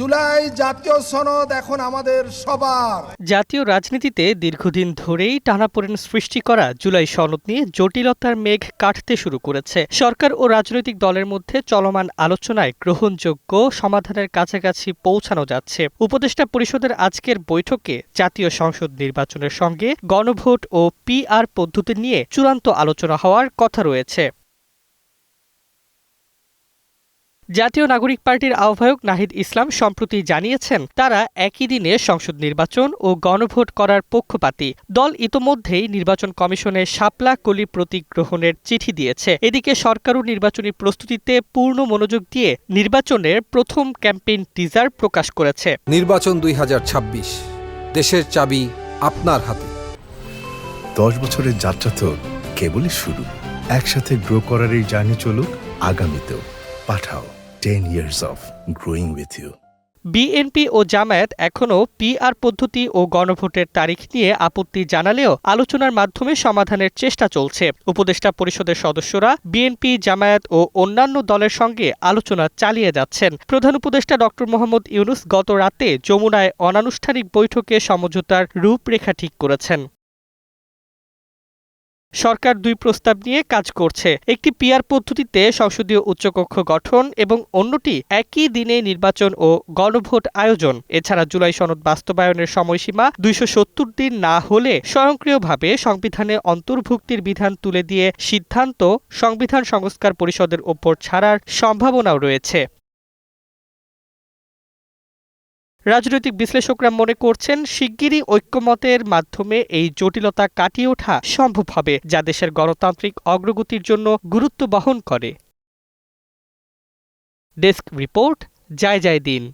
জুলাই জাতীয় সনদ এখন আমাদের সবার। জাতীয় রাজনীতিতে দীর্ঘদিন ধরেই টানাপোড়েন সৃষ্টি করা জুলাই সনদ নিয়ে জটিলতার মেঘ কাটতে শুরু করেছে। সরকার ও রাজনৈতিক দলের মধ্যে চলমান আলোচনায় গ্রহণযোগ্য সমাধানের কাছাকাছি পৌঁছানো যাচ্ছে। উপদেষ্টা পরিষদের আজকের বৈঠকে জাতীয় সংসদ নির্বাচনের সঙ্গে গণভোট ও পিআর পদ্ধতি নিয়ে চূড়ান্ত আলোচনা হওয়ার কথা রয়েছে। জাতীয় নাগরিক পার্টির আহ্বায়ক নাহিদ ইসলাম সম্প্রতি জানিয়েছেন তারা একই দিনে সংসদ নির্বাচন ও গণভোট করার পক্ষপাতী। দল ইতোমধ্যেই নির্বাচন কমিশনে শাপলা কলি প্রতীক গ্রহণের চিঠি দিয়েছে। এদিকে সরকারও নির্বাচনী প্রস্তুতিতে পূর্ণ মনোযোগ দিয়ে নির্বাচনের প্রথম ক্যাম্পেইন টিজার প্রকাশ করেছে। নির্বাচন দুই হাজার ছাব্বিশ দেশের চাবি আপনার হাতে। দশ বছরের যাত্রা তো কেবলই শুরু। একসাথে গ্রো করার এই জার্নি চলুক আগামীতেও। Pathao. Ten years of growing with you BNP ও জামায়াত এখনও পিআর পদ্ধতি ও গণভোটের তারিখ নিয়ে আপত্তি জানালেও আলোচনার মাধ্যমে সমাধানের চেষ্টা চলছে। উপদেষ্টা পরিষদের সদস্যরা বিএনপি জামায়াত ও অন্যান্য দলের সঙ্গে আলোচনা চালিয়ে যাচ্ছেন। প্রধান উপদেষ্টা ড. মোহাম্মদ ইউনুস গত রাতে যমুনায় অনানুষ্ঠানিক বৈঠকে সমঝোতার রূপরেখা ঠিক করেছেন। সরকার দুই প্রস্তাব নিয়ে কাজ করছে। একটি পিআর পদ্ধতিতে সংসদীয় উচ্চকক্ষ গঠন এবং অন্যটি একই দিনে নির্বাচন ও গণভোট আয়োজন। এছাড়া জুলাই সনদ বাস্তবায়নের সময়সীমা দুইশো সত্তর দিন না হলে স্বয়ংক্রিয়ভাবে সংবিধানে অন্তর্ভুক্তির বিধান তুলে দিয়ে সিদ্ধান্ত সংবিধান সংস্কার পরিষদের ওপর ছাড়ার সম্ভাবনাও রয়েছে। রাজনৈতিক বিশ্লেষকরা মনে করছেন শিগগিরই ঐক্যমতের মাধ্যমে এই জটিলতা কাটিয়ে ওঠা সম্ভব হবে, যা দেশের গণতান্ত্রিক অগ্রগতির জন্য গুরুত্ব বহন করে। ডেস্ক রিপোর্ট যায় যায় দিন।